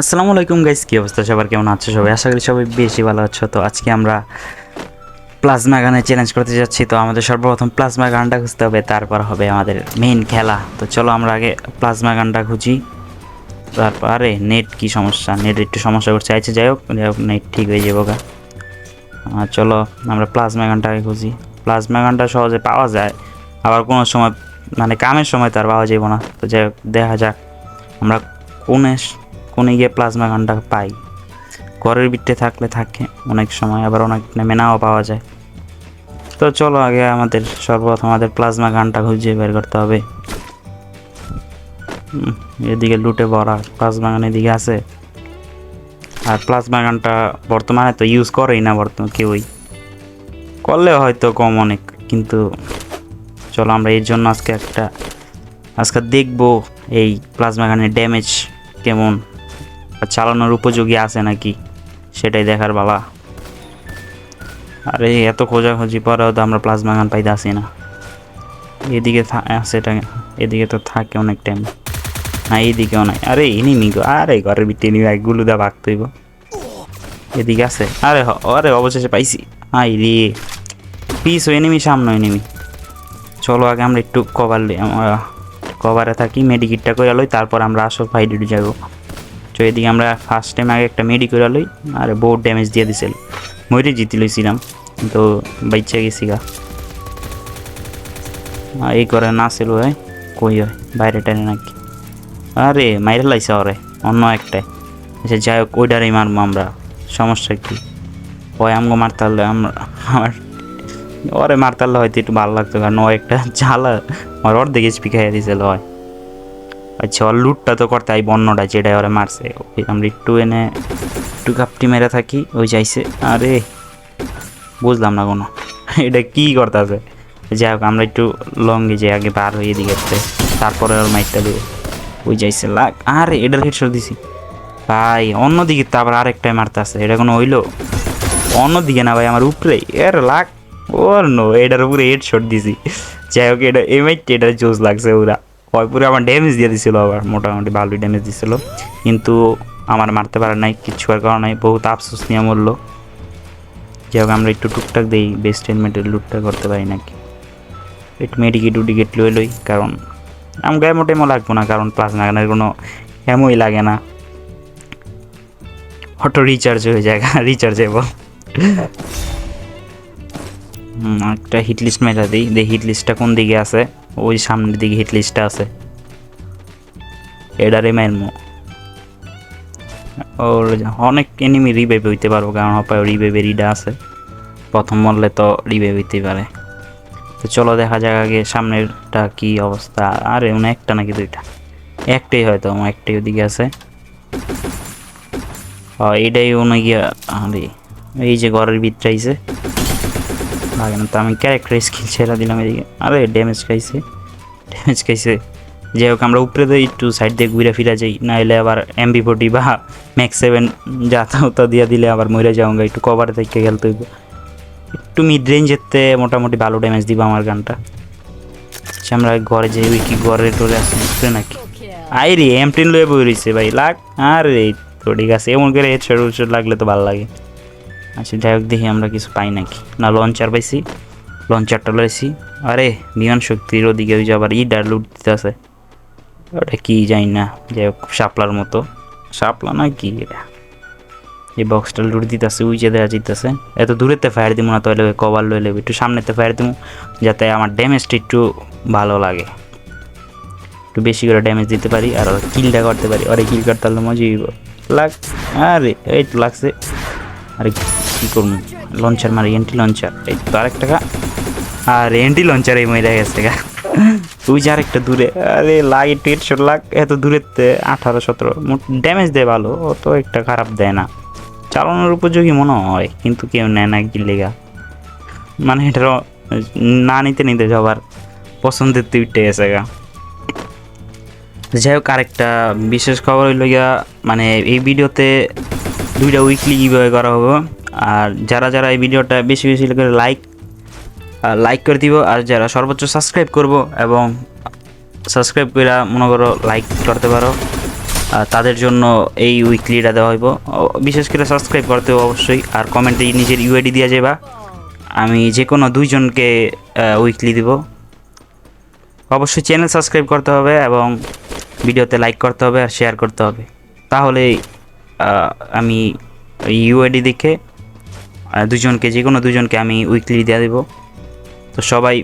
আসসালামু আলাইকুম গাইস কি অবস্থা? সবার কেমন আছো সবাই? আশা করি সবাই বেশি ভালো আছো। তো আজকে আমরা প্লাজমা গানে চ্যালেঞ্জ করতে যাচ্ছি। তো আমাদের সর্বপ্রথম প্লাজমা গানটা খুঁজতে হবে, তারপর হবে আমাদের মেইন খেলা। তো চলো আমরা আগে প্লাজমা গানটা খুঁজি। তারপর নেট কি সমস্যা? নেট একটু সমস্যা করছে। আচ্ছা যাই হোক যাই হোক নেট ঠিক হয়ে যাব গা। চলো আমরা প্লাজমা গানটাকে খুঁজি। প্লাজমা গানটা সহজে পাওয়া যায়, আবার কোনো সময় মানে কামের সময় তো আর পাওয়া যাব না। তো যাই হোক, দেখা যাক আমরা কোনে কোনে গিয়ে প্লাজমা গানটা পাই। ঘরের ভিতরে থাকলে থাকে অনেক সময়, আবার অনেক মেনাও পাওয়া যায়। তো চলো আগে আমাদের সর্বপ্রথম আমাদের প্লাজমা গানটা খুঁজে বের করতে হবে। এদিকে লুটে ভরা প্লাজমা গান এদিকে আছে। আর প্লাজমা গানটা বর্তমানে তো ইউজ করেই না বর্তমানে কেউই। করলে হয়তো কম অনেক, কিন্তু চলো আমরা এর জন্য আজকে একটা, আজকে দেখব এই প্লাজমা গানের ড্যামেজ কেমন। চালানোর উপযোগী আছে নাকি? সেটাই দেখার বাবা আরে, এত খোঁজাখুঁজি পরেও তো আমরা প্লাজমা গান পাইতে আসি না। এদিকে এটা এদিকে তো থাকে অনেক টাইম না এইদিকেও নাই আরে এনিমি গো আরে, ঘরের ভিতরে এনিমি একগুলো দা ভাগতে হইব এদিকে আছে। আরে আরে, অবশেষে পাইছি। আই রে। পিস ও এনিমি সামনে এনিমি চলো, আগে আমরা একটু কভার কভারে থাকি মেডিকিটটা করে লই, তারপর আমরা আসল ফাইডে যাব। তো এদিকে আমরা ফার্স্ট টাইম আগে একটা মেডি লই, আর বহুত ড্যামেজ দিয়ে দিছিল। মরে জিতি লইছিলাম তো বাইচা গেছি গা। এই করে না ছিল কই হয়, বাইরে টাইনে নাকি। আরে, মাইরে লাইছে ওরে, অন্য একটাই। আচ্ছা যাই হোক ওইটারই মারবো আমরা। সমস্যা কি? ওই আমগো মারতে আমরা আমার ওরে মারতে হয়তো একটু ভালো লাগতো, কারণ ও একটা জ্বালা আমার অর্ধেক খাইয়া দিয়েছিল হয়। আচ্ছা ওর লুটটা তো করতে এই বন্যটা যেটা ওরা মারছে। ওই আমরা একটু এনে একটু কাপটি মেরে থাকি ওই যাইছে। আরে, বুঝলাম না কোনো। এটা কি করতেছে? যাই হোক, আমরা একটু লঙ্গে যে আগে বার হয়ে দিকে তারপরে ওর মাইকটা দেবো। ওই যাইছে, লাগ। আরে এটার হেডশট দিছি। ভাই, অন্যদিকে আবার আরেকটাই মারতে আছে এটা কোনো হইল? অন্যদিকে না ভাই, আমার উপরে। এর লাগ। ওর নো, এটার উপরে হেডশট দিছি। যাই হোক, এটা এই মাইকটা এটা জোস লাগছে ওরা। পুরো আমার ড্যামেজ দিয়ে দিছিল আবার মোটামুটি ভালোই ড্যামেজ দিছিল। কিন্তু আমার মারতে পারে নাই কিচ্ছু আর করা নাই বহুত আফসোস নিয়ে মরলো। যাই হোক আমরা একটু টুকটাক দিই বেস্ট হেলমেটের লুটটা করতে পারি নাকি? একটু মেডিকেট উডিকেট লই লই কারণ আম গায়ে মোটে এমন লাগবো না কারণ প্লাজমা গানের কোনো এমই লাগে না। অটো রিচার্জ হয়ে যায় রিচার্জ এবং হুম, একটা হিট লিস্ট মেটা দিই দেখি হিট লিস্টটা কোন দিকে আছে? ওই সামনের দিকে হিট লিস্টটা আছে। এডারে মেরমো ওর অনেক এনিমি রিভাইভ হইতে পারব কারণ হপায় রিভাইভের রিডা আছে। প্রথম মরলে তো রিভাইভ হইতে পারে। তো চলো দেখা যাক আগে সামনেরটা কি অবস্থা। আরে, উনি একটা নাকি দুইটা? একটাই হয়তো, আমার একটাই ওদিকে আছে। ও এইটাই উনি গিয়া, আরে, এই যে ঘরের ভিতরে আইছে। লাগে না তো আমি ক্যারেক্টার স্কিল ছেড়ে দিলাম এদিকে। আরে ড্যামেজ খাইছে। ড্যামেজ খাইছে। যাই হোক আমরা উপরে দিয়ে একটু সাইড দিয়ে ঘুরে ফিরে যাই। নাহলে আবার এমবি ফোর্টি বা ম্যাক্স সেভেন যা তা দিয়ে দিলে আবার মরে যাও একটু কভারে থেকে খেলতে হইব। একটু মিড রেঞ্জেতে মোটামুটি ভালো ড্যামেজ দিব আমার গানটা। আচ্ছা, আমরা ঘরে যাই। কি ঘরে টোরে আসি উপরে নাকি? আই রে এম টেন লয়ে বই রয়েছে ভাই। লাগ আরে তো ঠিক আছে। এমন করে হেডশট লাগলে তো ভালো লাগে। আচ্ছা যাই হোক, দেখি আমরা কিছু পাই নাকি। না লঞ্চার পাইছি। লঞ্চারটা লইছি। আরে, বিমান শক্তির ওদিকে ওই যে আবার ইডার লুট দিতেছে। ওটা কি জানি না, যাই হোক, শাপলার মতো। শাপলা না কি এটা? এই বক্সটা লুট দিতেছে, ওই যে দেওয়া যেতেছে এত দূরেতে ফায়ার দিব না, তাহলে কভার নেবে একটু সামনেতে ফায়ার দিব যাতে আমার ড্যামেজটা একটু ভালো লাগে। একটু বেশি করে ড্যামেজ দিতে পারি, আর কিলটা করতে পারি। আরে কিল করতে পারলে মজা লাগ আরে, এই তো লাগছে। আরে কী করব? লঞ্চার মারি এন্টি লঞ্চার এই তো আরেক টাকা আর এন্টি লঞ্চার এই মহিলা গেছে গা। তুই যে আরেকটা দূরে। আরে লাগ হেডশট লাগ এত দূরের আঠারো, সতেরো। ড্যামেজ দেয় ভালো অত একটা খারাপ দেয় না। চালানোর উপযোগী মনে হয়, কিন্তু কেউ নেয় না কি লেগা মানে এটার না নিতে নিতে সবার পছন্দের তুই গেছে গা। যাই হোক, আরেকটা বিশেষ খবর হইল গিয়া মানে এই ভিডিওতে দুইটা উইকলি কীভাবে করা হবে। আর যারা যারা এই ভিডিওটা বেশি বেশি করে লাইক লাইক করে দিব, আর যারা সর্বোচ্চ সাবস্ক্রাইব করব এবং সাবস্ক্রাইব করে মনে করো লাইক করতে পারো তাদের জন্য এই উইকলিটা দেওয়া হইব। বিশেষ করে সাবস্ক্রাইব করতে অবশ্যই, আর কমেন্টে নিজের ইউআইডি দিয়ে যাবা আমি যে কোনো দুইজনকে উইকলি দিব। অবশ্যই চ্যানেল সাবস্ক্রাইব করতে হবে এবং ভিডিওতে লাইক করতে হবে আর শেয়ার করতে হবে। তাহলে আমি ইউআইডি দেখে দুজনকে যে কোনো দুজনকে আমি উইকলি দিয়ে দেবো। তো সবাই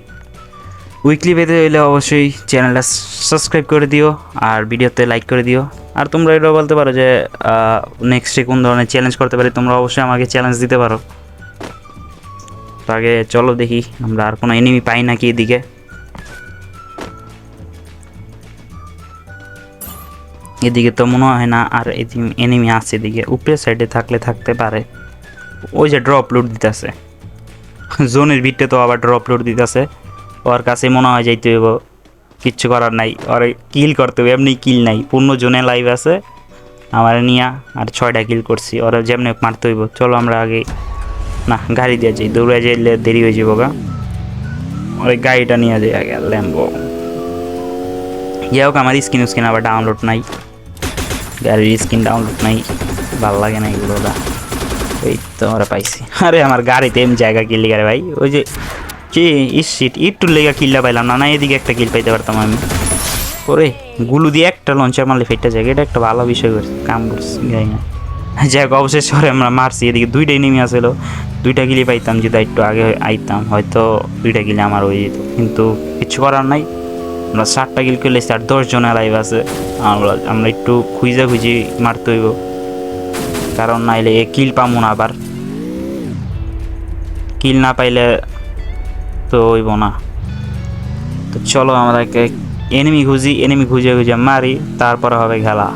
উইকলি পেতে হলে অবশ্যই চ্যানেলটা সাবস্ক্রাইব করে দিও আর ভিডিওতে লাইক করে দিও। আর তোমরা এটাও বলতে পারো যে নেক্সটে কোন ধরনের চ্যালেঞ্জ করতে পারি, তোমরা অবশ্যই আমাকে চ্যালেঞ্জ দিতে পারো। তো আগে চলো দেখি, আমরা আর কোনো এনিমি পাই নাকি এদিকে। এদিকে তো মনে হয় না আর এনিমি আছে এদিকে, উপরের সাইডে থাকলে থাকতে পারে। ওই যে ড্রপ লোড দিতেছে। জোনের ভিতরে তো আবার ড্রপ লোড দিতেছে। ওর কাছে মনে হয় যাইতে হইব, কিচ্ছু করার নাই। ওর কিল করতে হবে এমনি কিল নাই। পূর্ণ জোনে লাইভ আছে। আমার নিয়া আর ছয়টা কিল করছি। ওরা যেমনি মারতে হইব। চলো আমরা আগে, না, গাড়ি দিয়ে যাই। দৌড়ে যাইলে দেরি হয়ে যাব গা। ওই গাড়িটা নিয়ে যাই আগে ল্যাম্বো যাই হোক, আমার স্ক্রিন স্ক্রিন আবার ডাউনলোড নাই। গাড়ির স্ক্রিন ডাউনলোড নাই। ভালো লাগে না এগুলো এই তো আমরা পাইছি। আরে, আমার গাড়িতে এম জায়গা কিনলি গাড়ি ভাই। ওই যে, কি ইট একটু লেগা কিল্লা পাইলাম না না, এদিকে একটা কিল পাইতে পারতাম আমি। ওরে, গুলু দিয়ে একটা লঞ্চার মারলে ফেটটা যায়। এটা একটা ভালো বিষয় করছে কাম করছে, যাই না। যাই হোক, অবশেষে আমরা মারছি। এদিকে দুইটাই নেমে আসলো দুইটা গিলি পাইতাম, যদি একটু আগে আইতাম। হয়তো দুইটা গিলে আমার হয়ে যেত। কিন্তু কিছু করার নাই। আমরা ষাটটা গিল করলে, আর দশ জন লাইভ আছে। আমরা আমরা একটু খুঁজে খুঁজি মারতে হইব। কারণ নাইলে এ কিল পামু না আবার। কিল না পাইলে তো হইব না। তো চলো আমাদেরকে এনিমি খুঁজি এনিমি খুঁজে খুঁজে মারি, তারপরে হবে খেলা।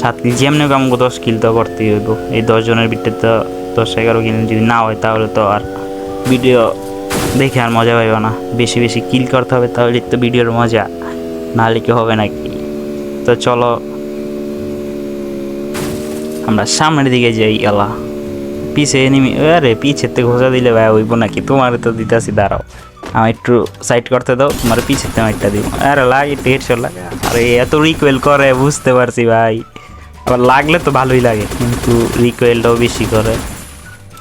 সাত কিল, যেমনি হোক আমাকে দশ কিল তো করতেই হইব। এই দশ জনের ভিতরে তো দশ এগারো কিল যদি না হয় তাহলে তো আর ভিডিও দেখে আর মজা পাইব না। বেশি বেশি কিল করতে হবে তাহলে তো ভিডিওর মজা। নাহলে কি হবে নাকি? তো চলো আমরা সামনের দিকে যাই এলা পিছে এনিমি আরে পিছের থেকে ঘোষা দিলে ভাই হইব নাকি? তোমার তো দিতেছি, দাঁড়াও। আমার একটু সাইড করতে দাও, তোমার পিছের থেকে একটা দিব। আরে লাগে দেড়শো লাগে আরে এত রিকোয়েল করে, বুঝতে পারছি ভাই। আবার লাগলে তো ভালোই লাগে, কিন্তু রিকোয়েলটাও বেশি করে।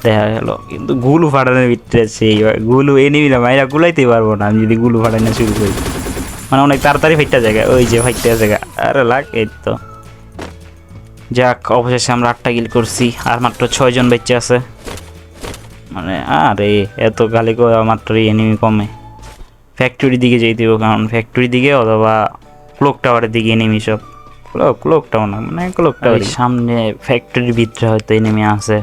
দেখা গেল, কিন্তু গুলু ফাটানোর ভিতরে সেই গুলু এনিমি না ভাইরা গুলাইতে পারব না, আমি যদি গুলু ফাটানো শুরু করি। মানে অনেক তাড়াতাড়ি ফাইটটা জায়গা, ওই যে ফাইটটা জায়গা। আরে লাগ, এই তো। যাক অবশেষে আমরা আটটা গিল করছি আর মাত্র ছয়জন বেঁচে আছে। মানে আরে এত গালি করে মাত্র এনিমি কমে। ফ্যাক্টরির দিকে যেতে হবে কারণ ফ্যাক্টরির দিকে অথবা ক্লোক টাওয়ারের দিকে এনিমি সব। ক্লোক ক্লোক টাওয়ার না মানে ক্লোক টাওয়ার সামনে ফ্যাক্টরির ভিতরে হয়তো এনিমি আছে।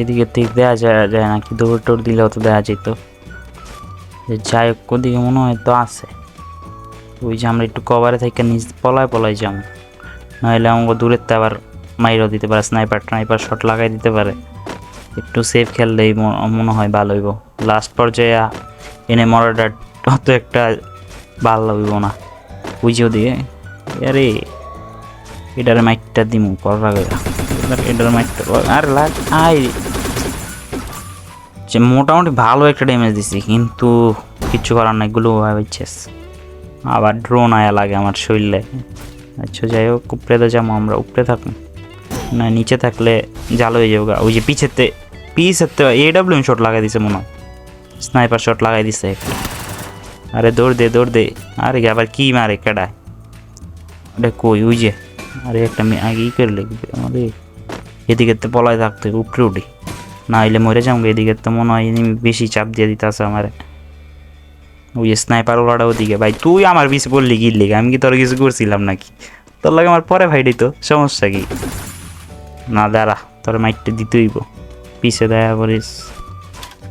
এদিকে থেকে দেওয়া যায় যায় না কি দৌড় টোড় দিলে তো দেওয়া যেত। যাই হোক ওদিকে মনে হয় তো আছে। ওই যে আমরা একটু কভারে থেকে নিজ পলায় পলায় যাম। নাহলে আমাকে দূরের তো আবার মাইরও দিতে পারে স্নাইপার ট্রাইপার শট লাগাই দিতে পারে। একটু সেফ খেললেই মনে হয় ভালো হইব। লাস্ট পর্যায়ে এনে মরাটা অত একটা ভালো হইব না। ওই যে ওদিকে আরে, এটার মাইকটা দিমু করা গেলা এটার মাইকটা আর লাগ আই। যে মোটামুটি ভালো একটা ড্যামেজ দিছি, কিন্তু কিচ্ছু করার নাই, গুলো ভাবছিস আবার ড্রোন আয়া লাগে আমার শরীরে। আচ্ছা যাই হোক, উপরে তো যাব আমরা, উপরে থাকুন। না, নিচে থাকলে জাল হয়ে যাব। ওই যে পিছেতে পিছেতে এডাব্লিউ শট লাগাই দিছে মনে হয়। স্নাইপার শট লাগাই দিছে। আরে, দৌড় দে দৌড় দে। আরে আবার কি মারে কেডায় ওটা কই, ওই যে। আরে, একটা মেয়ে আগে ই করে লাগবে আমাদের এদিকে তো পলায় থাকতে, উপরে উঠি। না হইলে মরে যাব এদিকে তো মনে হয় বেশি চাপ দিয়ে দিতে আছে আমার। ওই স্নাইপার ওলাটা ওদিকে। ভাই, তুই আমার পিছে বললি কি লিগে? আমি কি তোর কিছু করছিলাম নাকি? তোর লাগে আমার পরে ভাই তো সমস্যা কি? না, দাঁড়া, তোর মাইকটা দিতে হইব। পিছে দেখা করিস।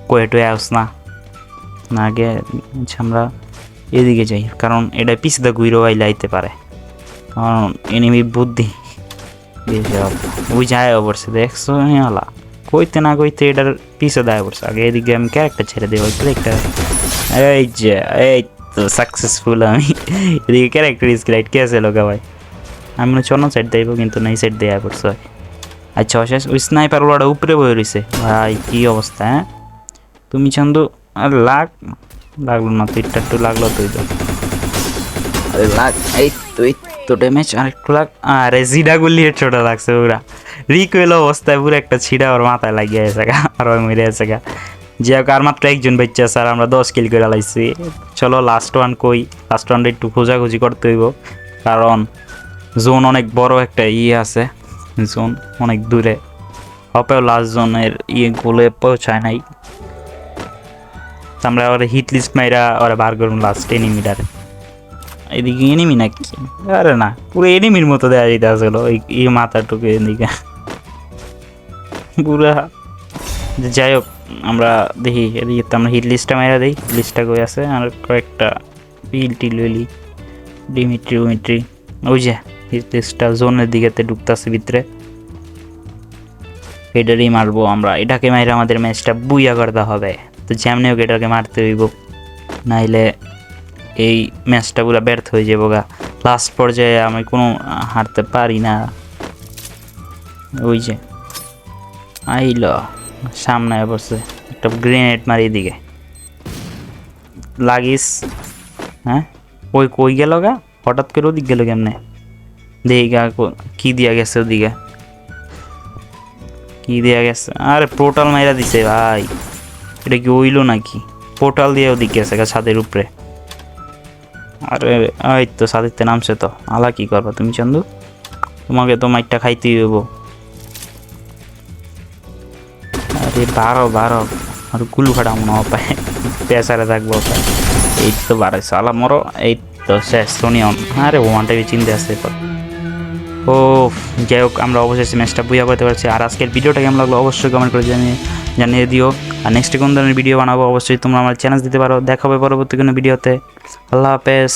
কয়ে টয়ে আস না। না আগে আমরা এদিকে যাই, কারণ এটা পিছে তো ঘুরে ভাই লাইতে পারে। কারণ এনিমি বুদ্ধি। ওই যায় অবশ্য দেখছ হলা কইতে না কইতে এটার পিছে দেয় পড়ছে আগে এদিকে আমি ক্যারেক্টার ছেড়ে দেবো ক্যারেক্টার এই যে, এই তো সাকসেসফুল আমি। এদিকে ক্যারেক্টার স্ক্রাইট কে আছে লোকা ভাই? আমি মনে চন্ন সাইড দেবো কিন্তু নাই সাইড দেয়া পড়ছে আচ্ছা অশেষ, ওই স্নাইপার ওলাটা উপরে বয়ে রয়েছে ভাই, কী অবস্থা হ্যাঁ? তুমি চন্দু, আর লাগ। লাগল না তুই একটু লাগল তুই তো। লাগ, এই তো এই তো ড্যামেজ আর একটু লাগ। আরে, জিডা গুলি ছোট লাগছে পুরা। রিকোয়েল অবস্থায় পুরো একটা ছিড়া ওর মাথায় লাগিয়ে আছে গা, আর ওই মরে আছে গা। যে আর মাত্র একজন বাচ্চা স্যার আমরা দশ কিল করে লাইছি। চলো লাস্ট ওয়ান কই? লাস্ট ওয়ানটা একটু খোঁজাখুঁজি করতে হইব, কারণ জোন অনেক বড় একটা ইয়ে আছে। জোন অনেক দূরে। হপেও লাস্ট জোনের ইয়ে গুলো পৌঁছায় নাই। আমরা ওরা হিট লিস্ট মাইরা ওরা বার করুন লাস্ট এনিমিটারে এদিকে এনিমি নাকি? আরে না, পুরো এনিমির মতো দেওয়া যেতে আসলো এই মাথাটুকু এদিকে। পুরা যাই হোক আমরা দেখি, এদিকে তো আমরা হিট লিস্টটা মেরা দিই। লিস্টটা কই আছে? আর কয়েকটা পিল লইলি ডিমিট্রি উমিট্রি ওই যে হিট লিস্টটা জোনের দিকেতে ঢুকতেছে ভিতরে। এটারই মারবো আমরা। এটাকে মাইরে আমাদের ম্যাচটা বুইয়া করতে হবে। তো যেমনি হোক এটাকে মারতে হইব। নাইলে এই ম্যাচটা পুরো ব্যর্থ হয়ে যাব গা। লাস্ট পর্যায়ে আমি কোনো হারতে পারি না। ওই যে, আইল। সামনে বসে একটা গ্রেনেড মারি দিকে লাগিস। হ্যাঁ? ওই কই গেল গা? হঠাৎ করে ওদিক গেল কেমনে? দেখি গা, কো- দিয়া গেছে ওদিকে? কি দিয়া গেছে? আরে পোর্টাল মাইরা দিছে ভাই। এটা কি ওইলো নাকি? পোর্টাল দিয়ে ওদিক গেছে গা ছাদের উপরে। আরে, এই তো সাদিতে নামছে তো। আলা কি করবা তুমি চন্দু? তোমাকে তো মাইকটা খাইতেই হইব। আরে বারো বারো। আর গুলু ফাটা মনে হয় পেশারে থাকব এই তো বারোইশো আলা মরো, এই তো শেষ। সোনিয়ন আরে ওয়ানটা চিনতে আসছে পর ও, যাই হোক, আমরা অবশ্যই ম্যাচটা বুঝা করতে পারছি। আর আজকের ভিডিওটা কেমন লাগল অবশ্যই কমেন্ট করে জানিয়ে জানিয়ে দিও। আর নেক্সট কোন ধরনের ভিডিও বানাবো, অবশ্যই তোমরা আমার চ্যানেল দিতে পারো। দেখাবে পরবর্তী কোনো ভিডিওতে আল্লাহ হাফেজ।